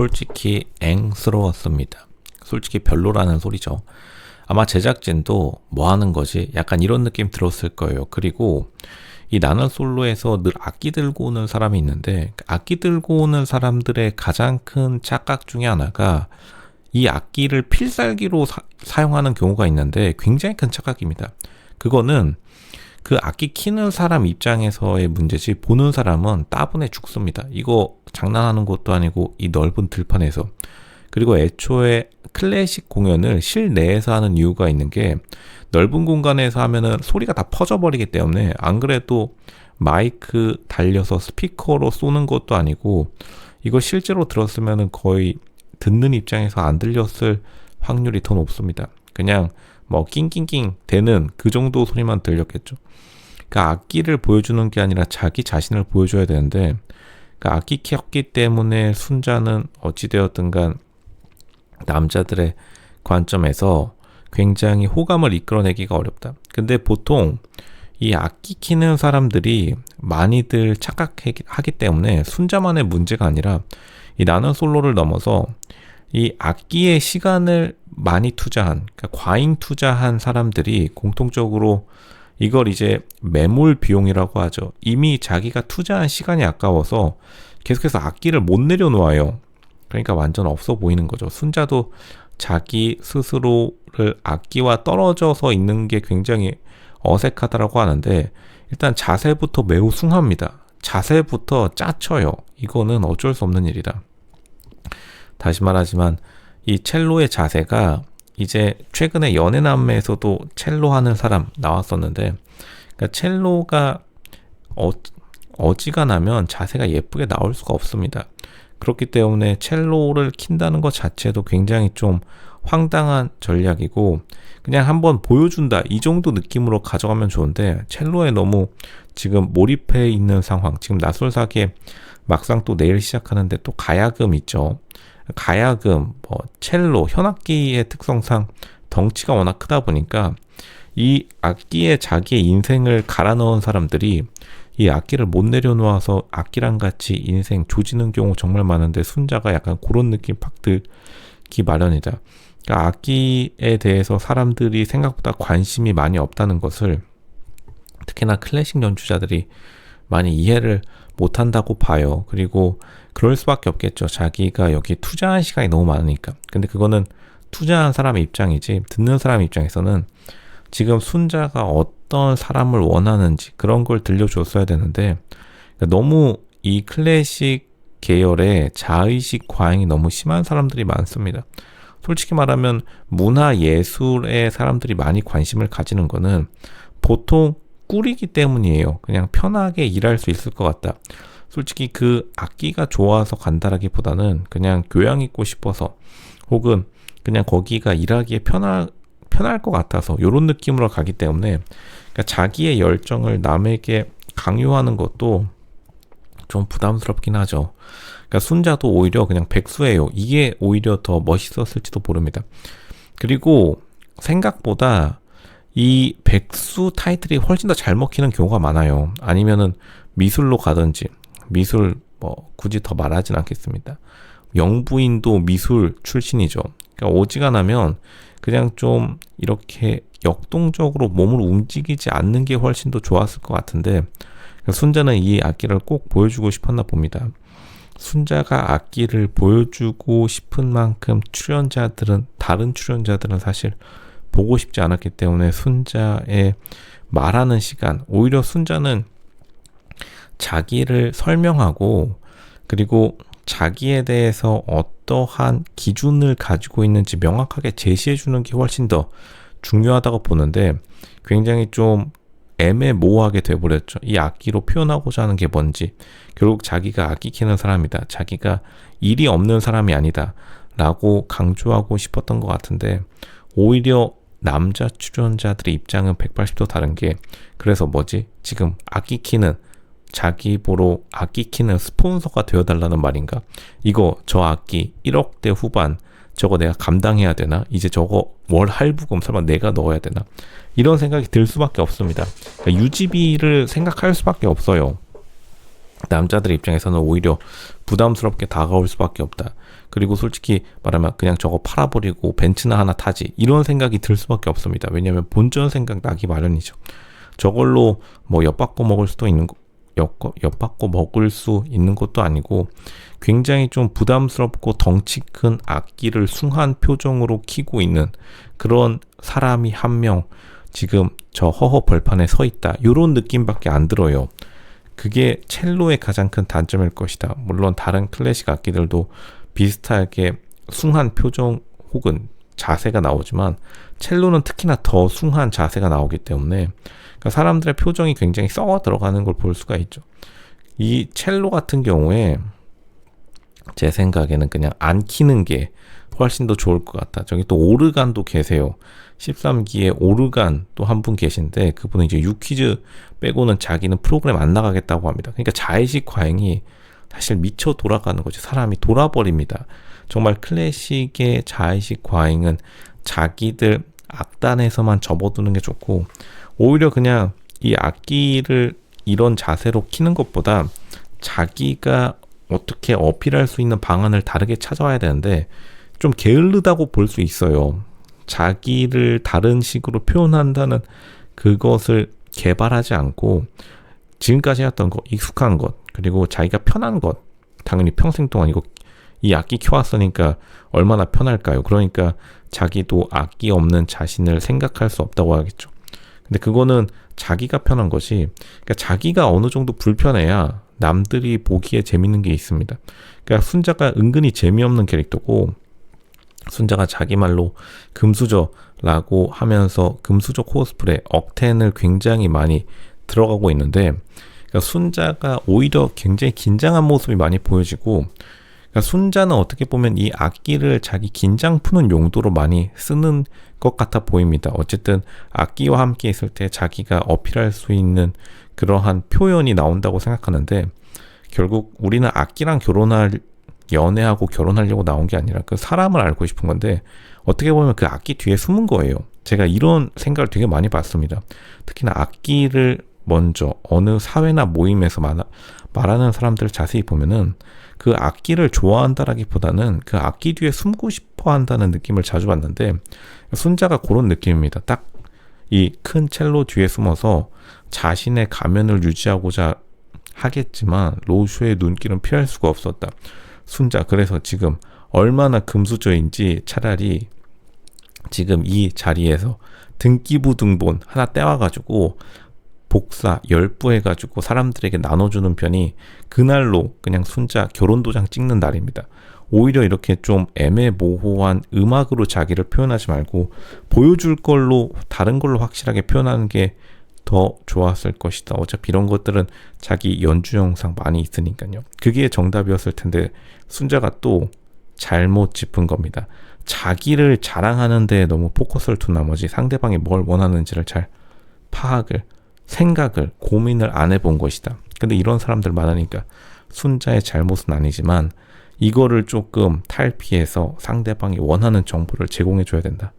솔직히 앵스러웠습니다. 솔직히 별로라는 소리죠. 아마 제작진도 뭐 하는 거지? 약간 이런 느낌 들었을 거예요. 그리고 이 나는 솔로에서 늘 악기 들고 오는 사람이 있는데 그 악기 들고 오는 사람들의 가장 큰 착각 중에 하나가 이 악기를 필살기로 사, 용하는 경우가 있는데 굉장히 큰 착각입니다. 그거는 그 악기 키는 사람 입장에서의 문제지 보는 사람은 따분해 죽습니다. 이거 장난하는 것도 아니고 이 넓은 들판에서 그리고 애초에 클래식 공연을 실내에서 하는 이유가 있는 게 넓은 공간에서 하면은 소리가 다 퍼져버리기 때문에 안 그래도 마이크 달려서 스피커로 쏘는 것도 아니고 이거 실제로 들었으면은 거의 듣는 입장에서 안 들렸을 확률이 더 높습니다. 그냥 뭐 낑낑낑 되는 그 정도 소리만 들렸겠죠. 그러니까 악기를 보여주는 게 아니라 자기 자신을 보여줘야 되는데 그러니까 악기 키웠기 때문에 순자는 어찌되었든 간 남자들의 관점에서 굉장히 호감을 이끌어내기가 어렵다. 근데 보통 이 악기 키는 사람들이 많이들 착각하기 때문에 순자만의 문제가 아니라 이 나는 솔로를 넘어서 이 악기에 시간을 많이 투자한, 그러니까 과잉 투자한 사람들이 공통적으로 이걸 이제 매몰 비용이라고 하죠. 이미 자기가 투자한 시간이 아까워서 계속해서 악기를 못 내려놓아요. 그러니까 완전 없어 보이는 거죠. 순자도 자기 스스로를 악기와 떨어져서 있는 게 굉장히 어색하다라고 하는데 일단 자세부터 매우 숭합니다. 자세부터 짜쳐요. 이거는 어쩔 수 없는 일이다. 다시 말하지만 이 첼로의 자세가 이제 최근에 연애남매에서도 첼로 하는 사람 나왔었는데 그러니까 첼로가 어, 어지간하면 자세가 예쁘게 나올 수가 없습니다. 그렇기 때문에 첼로를 킨다는 것 자체도 굉장히 좀 황당한 전략이고 그냥 한번 보여준다 이 정도 느낌으로 가져가면 좋은데 첼로에 너무 지금 몰입해 있는 상황 지금 나솔사기에 막상 또 내일 시작하는데 또 가야금 있죠 가야금, 뭐 첼로, 현악기의 특성상 덩치가 워낙 크다 보니까 이 악기에 자기의 인생을 갈아 넣은 사람들이 이 악기를 못 내려놓아서 악기랑 같이 인생 조지는 경우 정말 많은데 순자가 약간 그런 느낌 팍 들기 마련이다. 그러니까 악기에 대해서 사람들이 생각보다 관심이 많이 없다는 것을 특히나 클래식 연주자들이 많이 이해를 못한다고 봐요. 그리고 그럴 수밖에 없겠죠. 자기가 여기 투자한 시간이 너무 많으니까. 근데 그거는 투자한 사람의 입장이지 듣는 사람 입장에서는 지금 순자가 어떤 사람을 원하는지 그런 걸 들려줬어야 되는데 그러니까 너무 이 클래식 계열의 자의식 과잉이 너무 심한 사람들이 많습니다. 솔직히 말하면 문화 예술에 사람들이 많이 관심을 가지는 거는 보통 꿀이기 때문이에요. 그냥 편하게 일할 수 있을 것 같다. 솔직히 그 악기가 좋아서 간다라기보다는 그냥 교양 있고 싶어서 혹은 그냥 거기가 일하기에 편할 편할 것 같아서 이런 느낌으로 가기 때문에 그러니까 자기의 열정을 남에게 강요하는 것도 좀 부담스럽긴 하죠. 그러니까 순자도 오히려 그냥 백수예요. 이게 오히려 더 멋있었을지도 모릅니다. 그리고 생각보다 이 백수 타이틀이 훨씬 더 잘 먹히는 경우가 많아요. 아니면은 미술로 가든지 미술 뭐 굳이 더 말하진 않겠습니다. 영부인도 미술 출신이죠. 그러니까 오지간하면 그냥 좀 이렇게 역동적으로 몸을 움직이지 않는 게 훨씬 더 좋았을 것 같은데 그러니까 순자는 이 악기를 꼭 보여주고 싶었나 봅니다. 순자가 악기를 보여주고 싶은 만큼 출연자들은 다른 출연자들은 사실 보고 싶지 않았기 때문에 순자의 말하는 시간 오히려 순자는 자기를 설명하고 그리고 자기에 대해서 어떠한 기준을 가지고 있는지 명확하게 제시해 주는 게 훨씬 더 중요하다고 보는데 굉장히 좀 애매모호하게 돼버렸죠. 이 악기로 표현하고자 하는 게 뭔지. 결국 자기가 악기 키는 사람이다. 자기가 일이 없는 사람이 아니다. 라고 강조하고 싶었던 것 같은데, 오히려 남자 출연자들의 입장은 180도 다른 게, 그래서 뭐지? 지금 악기 키는 자기 보러 악기 키는 스폰서가 되어달라는 말인가? 이거 저 악기 1억대 후반 저거 내가 감당해야 되나? 이제 저거 월 할부금 설마 내가 넣어야 되나? 이런 생각이 들 수밖에 없습니다. 그러니까 유지비를 생각할 수밖에 없어요. 남자들 입장에서는 오히려 부담스럽게 다가올 수밖에 없다. 그리고 솔직히 말하면 그냥 저거 팔아버리고 벤츠나 하나 타지 이런 생각이 들 수밖에 없습니다. 왜냐하면 본전 생각 나기 마련이죠. 저걸로 뭐 엿바꿔 먹을 수도 있는 거, 엿, 엿바꿔 먹을 수 있는 것도 아니고 굉장히 좀 부담스럽고 덩치 큰 악기를 숭한 표정으로 키고 있는 그런 사람이 한 명 지금 저 허허 벌판에 서 있다. 이런 느낌밖에 안 들어요. 그게 첼로의 가장 큰 단점일 것이다. 물론 다른 클래식 악기들도 비슷하게 숭한 표정 혹은 자세가 나오지만 첼로는 특히나 더 숭한 자세가 나오기 때문에 그러니까 사람들의 표정이 굉장히 썩어 들어가는 걸 볼 수가 있죠. 이 첼로 같은 경우에 제 생각에는 그냥 안 키는 게 훨씬 더 좋을 것 같다. 저기 또 오르간도 계세요. 13기에 오르간 또 한 분 계신데 그분은 이제 유퀴즈 빼고는 자기는 프로그램 안 나가겠다고 합니다. 그러니까 자의식 과잉이 사실 미쳐 돌아가는 거죠. 사람이 돌아버립니다. 정말 클래식의 자의식 과잉은 자기들 악단에서만 접어두는 게 좋고 오히려 그냥 이 악기를 이런 자세로 키는 것보다 자기가 어떻게 어필할 수 있는 방안을 다르게 찾아와야 되는데 좀 게을르다고 볼 수 있어요. 자기를 다른 식으로 표현한다는 그것을 개발하지 않고 지금까지 했던 것, 익숙한 것, 그리고 자기가 편한 것, 당연히 평생 동안 이거 이 악기 켜왔으니까 얼마나 편할까요? 그러니까 자기도 악기 없는 자신을 생각할 수 없다고 하겠죠. 근데 그거는 자기가 편한 것이, 그러니까 자기가 어느 정도 불편해야 남들이 보기에 재밌는 게 있습니다. 그러니까 순자가 은근히 재미없는 캐릭터고, 순자가 자기 말로 금수저라고 하면서 금수저 코스프레 억텐을 굉장히 많이 들어가고 있는데 그러니까 순자가 오히려 굉장히 긴장한 모습이 많이 보여지고 그러니까 순자는 어떻게 보면 이 악기를 자기 긴장 푸는 용도로 많이 쓰는 것 같아 보입니다. 어쨌든 악기와 함께 있을 때 자기가 어필할 수 있는 그러한 표현이 나온다고 생각하는데 결국 우리는 악기랑 결혼할 연애하고 결혼하려고 나온 게 아니라 그 사람을 알고 싶은 건데 어떻게 보면 그 악기 뒤에 숨은 거예요. 제가 이런 생각을 되게 많이 봤습니다. 특히나 악기를 먼저 어느 사회나 모임에서 말, 말하는 사람들을 자세히 보면은 그 악기를 좋아한다라기보다는 그 악기 뒤에 숨고 싶어 한다는 느낌을 자주 받는데 순자가 그런 느낌입니다. 딱 이 큰 첼로 뒤에 숨어서 자신의 가면을 유지하고자 하겠지만 로쇼의 눈길은 피할 수가 없었다. 순자 그래서 지금 얼마나 금수저인지 차라리 지금 이 자리에서 등기부 등본 하나 떼와가지고 복사 열부 해가지고 사람들에게 나눠주는 편이 그날로 그냥 순자 결혼도장 찍는 날입니다. 오히려 이렇게 좀 애매모호한 음악으로 자기를 표현하지 말고 보여줄 걸로 다른 걸로 확실하게 표현하는 게 더 좋았을 것이다. 어차피 이런 것들은 자기 연주 영상 많이 있으니까요. 그게 정답이었을 텐데 순자가 또 잘못 짚은 겁니다. 자기를 자랑하는 데 너무 포커스를 둔 나머지 상대방이 뭘 원하는지를 잘 파악을 생각을 고민을 안 해본 것이다. 근데 이런 사람들 많으니까 순자의 잘못은 아니지만 이거를 조금 탈피해서 상대방이 원하는 정보를 제공해 줘야 된다.